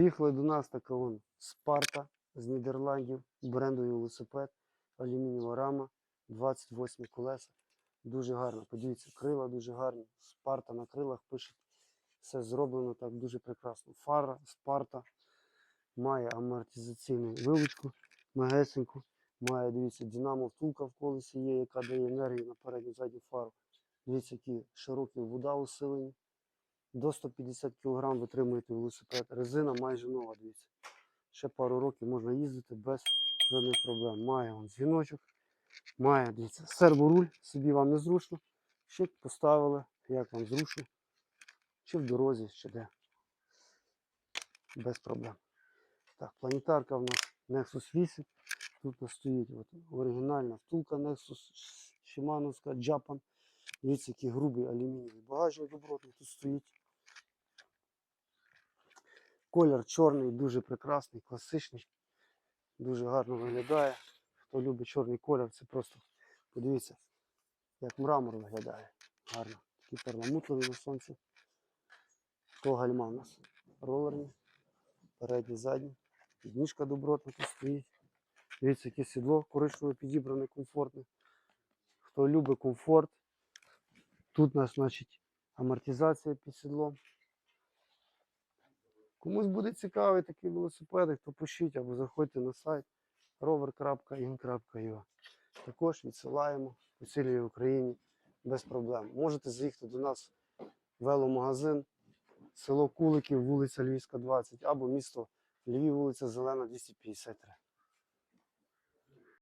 Приїхали до нас така вон Спарта з Нідерландів, брендовий велосипед, алюмінієва рама, 28 колеса. Дуже гарно. Подивіться, крила дуже гарні. Спарта на крилах пише. Все зроблено так дуже прекрасно. Фара, Спарта має амортизаційну вилучку, магесеньку. Має, дивіться, динамо втулка в колесі є, яка дає енергію на передню задню фару. Дивіться, які широкі вода усилені. До 150 кг витримуєте велосипед. Резина майже нова, дивіться. Ще пару років можна їздити без жодних проблем. Має он дзвіночок, має, дивіться, серворуль, собі вам незручно. Щик поставили, як вам зручно. Чи в дорозі, чи де. Без проблем. Так, планетарка в нас Nexus 8. Тут стоїть оригінальна втулка Nexus Shimano'ська Japan. Дивіться, який грубий алюмінієвий багажник добротний тут стоїть. Колір чорний, дуже прекрасний, класичний. Дуже гарно виглядає. Хто любить чорний колір, це просто подивіться, як мрамор виглядає. Гарно. Такий перламутровий на сонці. То гальма у нас ролерні. Передні, задні. Підніжка добротна тут стоїть. Дивіться, яке сідло коричневе підібране, комфортне. Хто любить комфорт, тут у нас, значить, амортизація під сідлом. Комусь буде цікавий такий велосипед, то пишіть або заходьте на сайт rover.in.ua. Також відсилаємо по цілій Україні без проблем. Можете заїхати до нас в веломагазин, село Куликів, вулиця Львівська, 20, або місто Львів, вулиця Зелена, 253.